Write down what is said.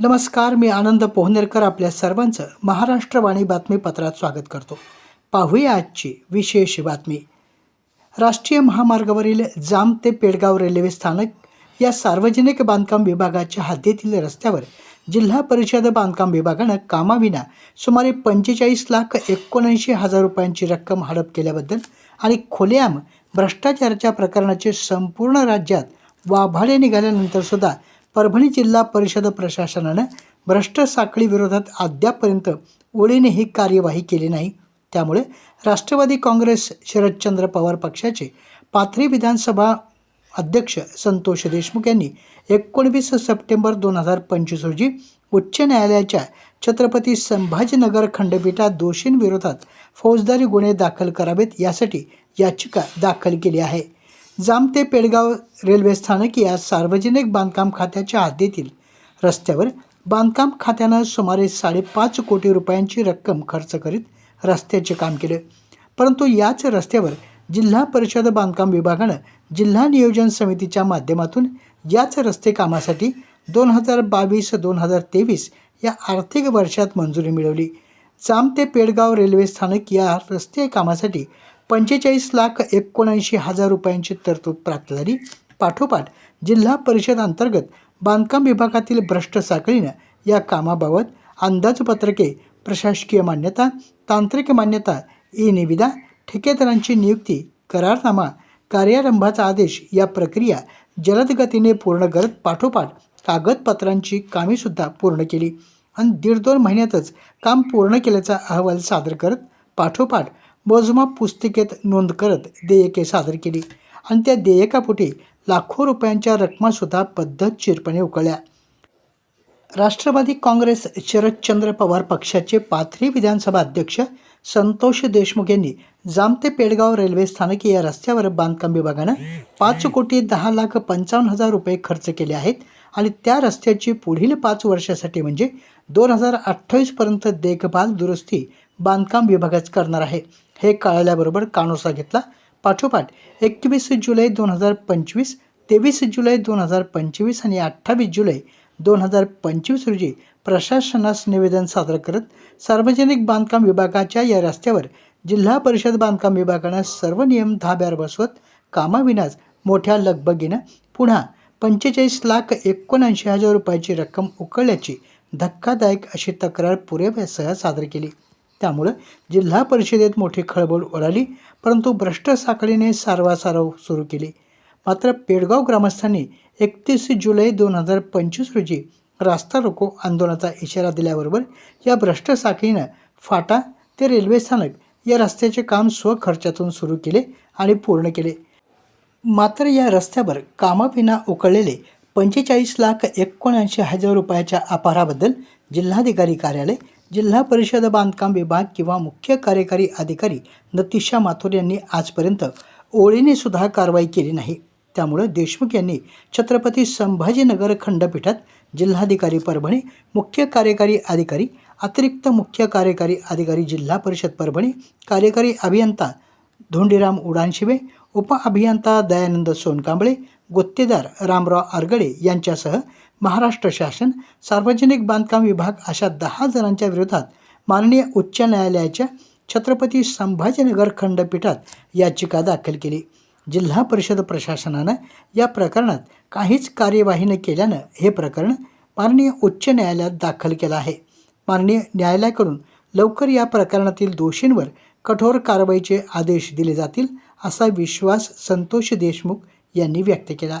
नमस्कार मी आनंद पोहनेरकर आपल्या सर्वांचं महाराष्ट्रवाणी बातमीपत्रात स्वागत करतो. पाहूया आजची विशेष बातमी. राष्ट्रीय महामार्गावरील जाम ते पेडगाव रेल्वे स्थानक या सार्वजनिक बांधकाम विभागाच्या हद्दीतील रस्त्यावर जिल्हा परिषद बांधकाम विभागानं कामाविना सुमारे पंचेचाळीस लाख एकोणऐंशी हजार रुपयांची रक्कम हडप केल्याबद्दल आणि खुलेआम भ्रष्टाचाराच्या प्रकरणाचे संपूर्ण राज्यात वाभाडे निघाल्यानंतर सुद्धा परभणी जिल्हा परिषद प्रशासनानं भ्रष्ट साखळी विरोधात ओळीने ही कार्यवाही केली नाही. त्यामुळे राष्ट्रवादी काँग्रेस शरदचंद्र पवार पक्षाचे पाथरी विधानसभा अध्यक्ष संतोष देशमुख यांनी एकोणवीस सप्टेंबर दोन हजार पंचवीस रोजी उच्च न्यायालयाच्या छत्रपती संभाजीनगर खंडपीठात दोषींविरोधात फौजदारी गुन्हे दाखल करावेत यासाठी याचिका दाखल केली आहे. जाम ते पेडगाव रेल्वे स्थानक या सार्वजनिक बांधकाम खात्याच्या हद्दीतील रस्त्यावर बांधकाम खात्यानं सुमारे साडेपाच कोटी रुपयांची रक्कम खर्च करीत रस्त्याचे काम केले. परंतु याच रस्त्यावर जिल्हा परिषद बांधकाम विभागानं जिल्हा नियोजन समितीच्या माध्यमातून याच रस्ते कामासाठी दोन हजार बावीस दोन हजार तेवीस या आर्थिक वर्षात मंजुरी मिळवली. जाम ते पेडगाव रेल्वे स्थानक या रस्ते कामासाठी पंचेचाळीस लाख एकोणऐंशी हजार रुपयांची तरतूद प्राप्त झाली. पाठोपाठ जिल्हा परिषद अंतर्गत बांधकाम विभागातील भ्रष्ट साखळीनं या कामाबाबत अंदाजपत्रके प्रशासकीय मान्यता तांत्रिक मान्यता ई निविदा ठेकेदारांची नियुक्ती करारनामा कार्यारंभाचा आदेश या प्रक्रिया जलदगतीने पूर्ण करत पाठोपाठ कागदपत्रांची कामेसुद्धा पूर्ण केली. आणि दीड दोन महिन्यातच काम पूर्ण केल्याचा अहवाल सादर करत पाठोपाठ मोजमाप पुस्तिकेत नोंद करत देयके सादर केली. आणि त्या देयकापोटी लाखो रुपयांच्या रकमासुद्धा पद्धतशीरपणे उकळल्या. राष्ट्रवादी काँग्रेस शरदचंद्र पवार पक्षाचे पाथरी विधानसभा अध्यक्ष संतोष देशमुख यांनी जामते पेडगाव रेल्वे स्थानक या रस्त्यावर बांधकाम विभागानं पाच कोटी दहा लाख पंचावन्न हजार रुपये खर्च केले आहेत आणि त्या रस्त्याची पुढील पाच वर्षासाठी म्हणजे दोन हजार अठ्ठावीसपर्यंत देखभाल दुरुस्ती बांधकाम विभागच करणार आहे. हे कळल्याबरोबर कानोसा घेतला. पाठोपाठ एकवीस जुलै दोन हजार पंचवीस तेवीस जुलै दोन हजार पंचवीस आणि अठ्ठावीस जुलै दोन हजार पंचवीस रोजी प्रशासनास निवेदन सादर करत सार्वजनिक बांधकाम विभागाच्या या रस्त्यावर जिल्हा परिषद बांधकाम विभागानं सर्व नियम धाब्यावर बसवत कामाविनाच मोठ्या लगबगीनं पुन्हा पंचेचाळीस लाख एकोणऐंशी हजार रुपयाची रक्कम उकळल्याची धक्कादायक अशी तक्रार पुरेव्यासह सादर केली. त्यामुळं जिल्हा परिषदेत मोठी खळबळ उडाली परंतु भ्रष्ट साखळीने सारवासारव सुरू केली. मात्र पेडगाव ग्रामस्थांनी एकतीस जुलै दोन हजार पंचवीस रोजी रास्ता रोको आंदोलनाचा इशारा दिल्याबरोबर या भ्रष्ट साखळीनं फाटा ते रेल्वे स्थानक या रस्त्याचे काम स्वखर्चातून सुरू केले आणि पूर्ण केले. मात्र या रस्त्यावर कामाविना उकळलेले पंचेचाळीस लाख एकोणऐंशी हजार रुपयाच्या अपहाराबद्दल जिल्हाधिकारी कार्यालय जिल्हा परिषद बांधकाम विभाग किंवा मुख्य कार्यकारी अधिकारी नतिशा माथुर यांनी आजपर्यंत ओळीने सुद्धा कारवाई केली नाही. त्यामुळे देशमुख यांनी छत्रपती संभाजीनगर खंडपीठात जिल्हाधिकारी परभणी मुख्य कार्यकारी अधिकारी अतिरिक्त मुख्य कार्यकारी अधिकारी जिल्हा परिषद परभणी कार्यकारी अभियंता धोंडीराम उडानशिवे उपअभियंता दयानंद सोनकांबळे गुत्तेदार रामराव आरगडे यांच्यासह महाराष्ट्र शासन सार्वजनिक बांधकाम विभाग अशा दहा जणांच्या विरोधात माननीय उच्च न्यायालयाच्या छत्रपती संभाजीनगर खंडपीठात याचिका दाखल केली. जिल्हा परिषद प्रशासनानं या प्रकरणात काहीच कार्यवाही न केल्यानं हे प्रकरण माननीय उच्च न्यायालयात दाखल केलं आहे. माननीय न्यायालयाकडून लवकर या प्रकरणातील दोषींवर कठोर कारवाईचे आदेश दिले जातील असा विश्वास संतोष देशमुख यांनी व्यक्त केला.